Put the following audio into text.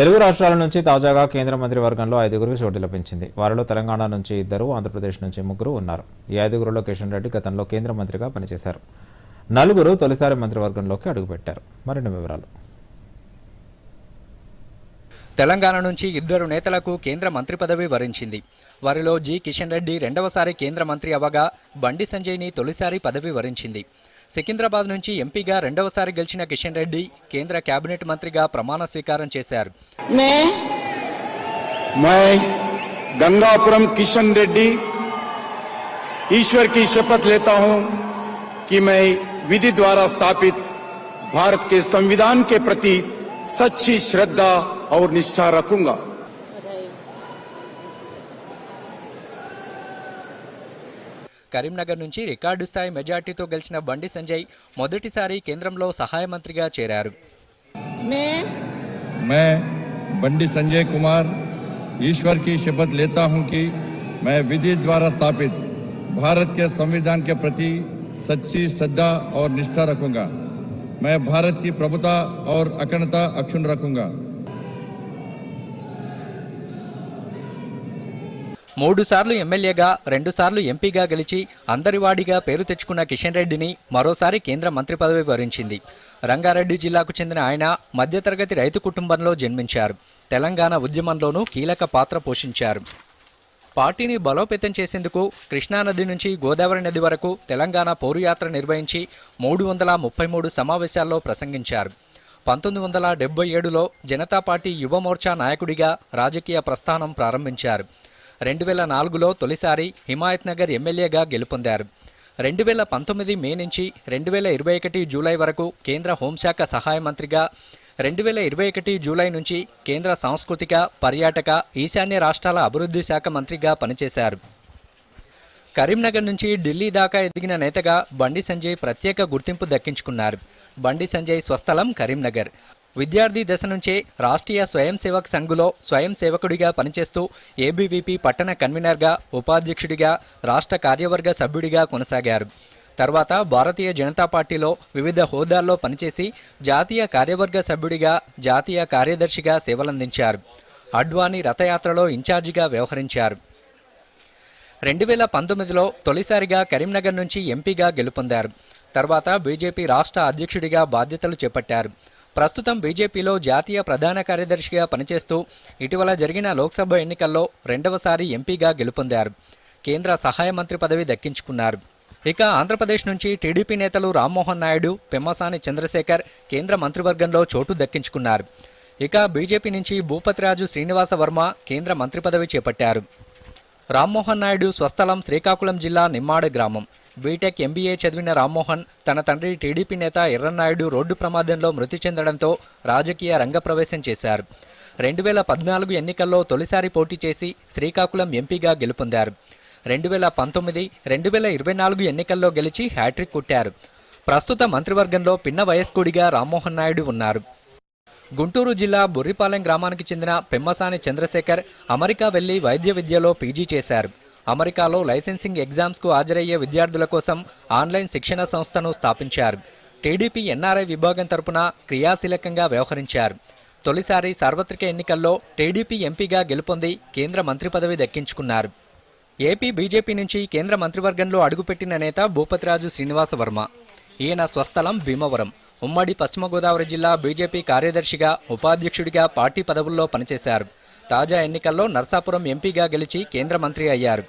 తెలుగు రాష్ట్రాల నుంచి తాజాగా కేంద్ర మంత్రివర్గంలో ఐదుగురికి చోటు లభించింది. వారిలో తెలంగాణ నుంచి ఇద్దరు ఆంధ్రప్రదేశ్ నుంచి ముగ్గురు ఉన్నారు. ఈ ఐదుగురులో కిషన్ రెడ్డి గతంలో కేంద్ర మంత్రిగా పనిచేశారు. నలుగురు తొలిసారి మంత్రివర్గంలోకి అడుగుపెట్టారు. మరిన్ని వివరాలు. తెలంగాణ నుంచి ఇద్దరు నేతలకు కేంద్ర మంత్రి పదవి వరించింది. వారిలో జి కిషన్ రెడ్డి రెండవసారి కేంద్ర మంత్రి అవగా బండి సంజయ్ని తొలిసారి పదవి వరించింది. సికింద్రాబాద్ నుంచి ఎంపీగా రెండవసారి గెలిచిన కిషన్ రెడ్డి కేంద్ర కేబినెట్ మంత్రిగా ప్రమాణ స్వీకారం చేశారు मैं मैं गंगापुरम किशन रेड्डी ईश्वर की शपथ लेता हूं कि मैं विधि द्वारा स्थापित भारत के संविधान के प्रति सच्ची श्रद्धा और निष्ठा रखूंगा కరీంనగర్ నుంచి రికార్డు స్థాయి మెజార్టీతో గెలిచిన బండి సంజయ్ మొదటిసారి కేంద్రంలో సహాయ మంత్రిగా చేరారు मैं मैं बंडी संजय कुमार ईश्वर की शपथ लेता हूं कि मैं विधि द्वारा स्थापित भारत के संविधान के प्रति सच्ची श्रद्धा और निष्ठा रखूंगा मैं भारत की प्रभुता और अखंडता अक्षुण रखूंगा మూడుసార్లు ఎమ్మెల్యేగా రెండుసార్లు ఎంపీగా గెలిచి అందరివాడిగా పేరు తెచ్చుకున్న కిషన్ రెడ్డిని మరోసారి కేంద్ర మంత్రి పదవి వరించింది. రంగారెడ్డి జిల్లాకు చెందిన ఆయన మధ్యతరగతి రైతు కుటుంబంలో జన్మించారు. తెలంగాణ ఉద్యమంలోనూ కీలక పాత్ర పోషించారు. పార్టీని బలోపేతం చేసేందుకు కృష్ణానది నుంచి గోదావరి నది వరకు తెలంగాణ పౌరుయాత్ర నిర్వహించి మూడు వందల ముప్పై మూడు సమావేశాల్లో ప్రసంగించారు. పంతొమ్మిది వందల డెబ్బై ఏడులో జనతా పార్టీ యువ మోర్చా నాయకుడిగా రాజకీయ ప్రస్థానం ప్రారంభించారు. రెండు వేల నాలుగులో తొలిసారి హిమాయత్ నగర్ ఎమ్మెల్యేగా గెలుపొందారు. రెండు వేల పంతొమ్మిది మే నుంచి రెండు వేల ఇరవై ఒకటి జూలై వరకు కేంద్ర హోంశాఖ సహాయ మంత్రిగా రెండు వేల ఇరవై ఒకటి జూలై నుంచి కేంద్ర సాంస్కృతిక పర్యాటక ఈశాన్య రాష్ట్రాల అభివృద్ధి శాఖ మంత్రిగా పనిచేశారు. కరీంనగర్ నుంచి ఢిల్లీ దాకా ఎదిగిన నేతగా బండి సంజయ్ ప్రత్యేక గుర్తింపు దక్కించుకున్నారు. బండి సంజయ్ స్వస్థలం కరీంనగర్. విద్యార్థి దశ నుంచే రాష్ట్రీయ స్వయం సేవక్ సంఘులో స్వయం సేవకుడిగా పనిచేస్తూ ఏబీవీపీ పట్టణ కన్వీనర్గా ఉపాధ్యక్షుడిగా రాష్ట్ర కార్యవర్గ సభ్యుడిగా కొనసాగారు. తర్వాత భారతీయ జనతా పార్టీలో వివిధ హోదాల్లో పనిచేసి జాతీయ కార్యవర్గ సభ్యుడిగా జాతీయ కార్యదర్శిగా సేవలందించారు. అడ్వాణి రథయాత్రలో ఇన్ఛార్జిగా వ్యవహరించారు. రెండు వేల పంతొమ్మిదిలో తొలిసారిగా కరీంనగర్ నుంచి ఎంపీగా గెలుపొందారు. తర్వాత బీజేపీ రాష్ట్ర అధ్యక్షుడిగా బాధ్యతలు చేపట్టారు. ప్రస్తుతం బీజేపీలో జాతీయ ప్రధాన కార్యదర్శిగా పనిచేస్తూ ఇటీవల జరిగిన లోక్సభ ఎన్నికల్లో రెండవసారి ఎంపీగా గెలుపొందారు. కేంద్ర సహాయ మంత్రి పదవి దక్కించుకున్నారు. ఇక ఆంధ్రప్రదేశ్ నుంచి టీడీపీ నేతలు రామ్మోహన్ నాయుడు పెమ్మసాని చంద్రశేఖర్ కేంద్ర మంత్రివర్గంలో చోటు దక్కించుకున్నారు. ఇక బీజేపీ నుంచి భూపతిరాజు శ్రీనివాస వర్మ కేంద్ర మంత్రి పదవి చేపట్టారు. రామ్మోహన్ నాయుడు స్వస్థలం శ్రీకాకుళం జిల్లా నిమ్మాడ గ్రామం. బీటెక్ ఎంబీఏ చదివిన రామ్మోహన్ తన తండ్రి టీడీపీ నేత ఎర్రన్నాయుడు రోడ్డు ప్రమాదంలో మృతి చెందడంతో రాజకీయ రంగప్రవేశం చేశారు. రెండు వేల పద్నాలుగు ఎన్నికల్లో తొలిసారి పోటీ చేసి శ్రీకాకుళం ఎంపీగా గెలుపొందారు. రెండు వేల పంతొమ్మిది రెండు వేల ఇరవై నాలుగు ఎన్నికల్లో గెలిచి హ్యాట్రిక్ కొట్టారు. ప్రస్తుత మంత్రివర్గంలో పిన్న వయస్కుడిగా రామ్మోహన్ నాయుడు ఉన్నారు. గుంటూరు జిల్లా బుర్రిపాలెం గ్రామానికి చెందిన పెమ్మసాని చంద్రశేఖర్ అమెరికా వెళ్ళి వైద్య విద్యలో పీజీ చేశారు. అమెరికాలో లైసెన్సింగ్ ఎగ్జామ్స్కు హాజరయ్యే విద్యార్థుల కోసం ఆన్లైన్ శిక్షణ సంస్థను స్థాపించారు. టీడీపీ ఎన్ఆర్ఐ విభాగం తరపున క్రియాశీలకంగా వ్యవహరించారు. తొలిసారి సార్వత్రిక ఎన్నికల్లో టీడీపీ ఎంపీగా గెలుపొంది కేంద్ర మంత్రి పదవి దక్కించుకున్నారు. ఏపీ బీజేపీ నుంచి కేంద్ర మంత్రివర్గంలో అడుగుపెట్టిన నేత భూపతిరాజు శ్రీనివాస వర్మ ఈయన స్వస్థలం భీమవరం. ఉమ్మడి పశ్చిమ గోదావరి జిల్లా బీజేపీ కార్యదర్శిగా ఉపాధ్యక్షుడిగా పార్టీ పదవుల్లో పనిచేశారు. తాజా ఎన్నికల్లో నర్సాపురం ఎంపీగా గెలిచి కేంద్ర మంత్రి అయ్యారు.